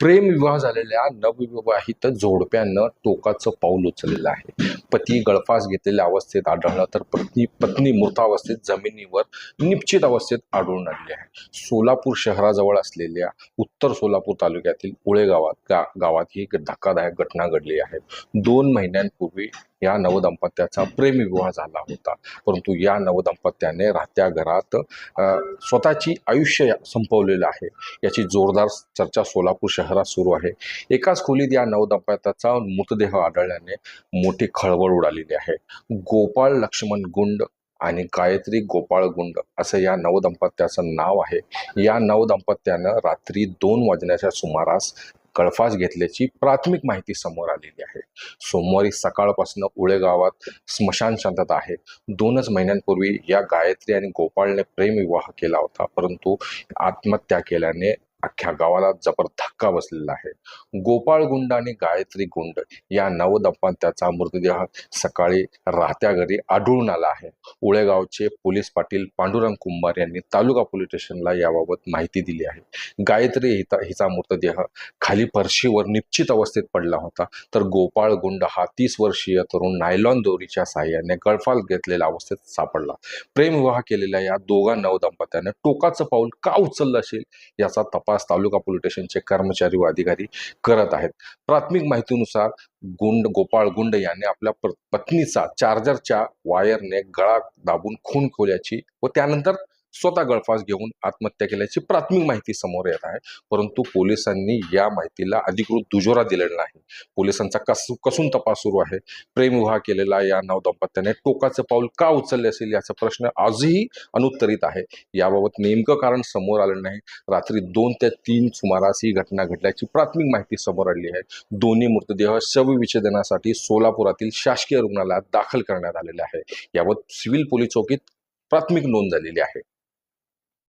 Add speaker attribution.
Speaker 1: प्रेमविवाह झालेल्या नवविवाहित जोडप्यानं टोकाचं पाऊल उचललेलं आहे. पती गळफास घेतलेल्या अवस्थेत आढळला तर पत्नी पत्नी मृतावस्थेत जमिनीवर निश्चित अवस्थेत आढळून आली आहे. सोलापूर शहराजवळ असलेल्या उत्तर सोलापूर तालुक्यातील उळे गावात गा गावात ही एक धक्कादायक घटना घडली आहे. दोन महिन्यांपूर्वी या नवदंपत्याचा प्रेमविवाह झाला होता. परंतु या नवदंपत्याने राहत्या घरात स्वतःची आयुष्य संपवलेलं आहे. याची जोरदार चर्चा सोलापूर शहरात सुरू आहे. एकाच खोलीत या नवदंपत्याचा मृतदेह आढळल्याने मोठी खळबळ उडालेली आहे. गोपाळ लक्ष्मण गुंड आणि गायत्री गोपाळ गुंड असं या नवदंपत्याचं नाव आहे. या नवदंपत्यानं रात्री दोन वाजण्याच्या सुमारास कळफास घेतल्याची प्राथमिक माहिती समोर आलेली आहे. सोमवारी सकाळपासून उळे गावात स्मशान शांतता आहे. दोनच महिन्यांपूर्वी या गायत्री आणि गोपाळने प्रेमविवाह केला होता परंतु आत्महत्या केल्याने अख्ख्या गावाला जबर धक्का बसलेला आहे. गोपाळ गुंड आणि गायत्री गुंड या नवदंपत्याचा मृतदेह सकाळी राहत्या घरी आढळून आला आहे. उळेगावचे पोलीस पाटील पांडुरंग कुंभार यांनी तालुका पोलीस स्टेशनला याबाबत माहिती दिली आहे. गायत्री हिता हिचा मृतदेह खाली फरशीवर निश्चित अवस्थेत पडला होता. तर गोपाळ गुंड हा तीस वर्षीय तरुण नायलॉन दोरीच्या सहाय्याने गळफास घेतलेल्या अवस्थेत सापडला. प्रेमविवाह केलेल्या या दोघा नवदंपत्याने टोकाचं पाऊल का उचललं असेल याचा तपास तालुका पोलीस स्टेशनचे कर्मचारी व अधिकारी करत आहेत. प्राथमिक माहितीनुसार गुंड गोपाळ गुंड यांनी आपल्या पत्नीचा चार्जरच्या वायरने गळा दाबून खून खोल्याची व त्यानंतर स्वतः गळफास घेऊन आत्महत्या केल्याची प्राथमिक माहिती समोर येत आहे. परंतु पोलिसांनी या माहितीला अधिकृत दुजोरा दिलेला नाही. पोलिसांचा कस कसून तपास सुरू आहे. प्रेमविवाह केलेला या नवदंपत्याने टोकाचं पाऊल का उचलले असेल याचा प्रश्न आजही अनुत्तरित आहे. याबाबत नेमकं कारण समोर आलं नाही. रात्री दोन ते तीन सुमारास ही घटना घडल्याची प्राथमिक माहिती समोर आली आहे. दोन्ही मृतदेह शवविच्छेदनासाठी सोलापुरातील शासकीय रुग्णालयात दाखल करण्यात आलेले आहे. याबाबत सिव्हिल पोलीस चौकीत प्राथमिक नोंद झालेली आहे.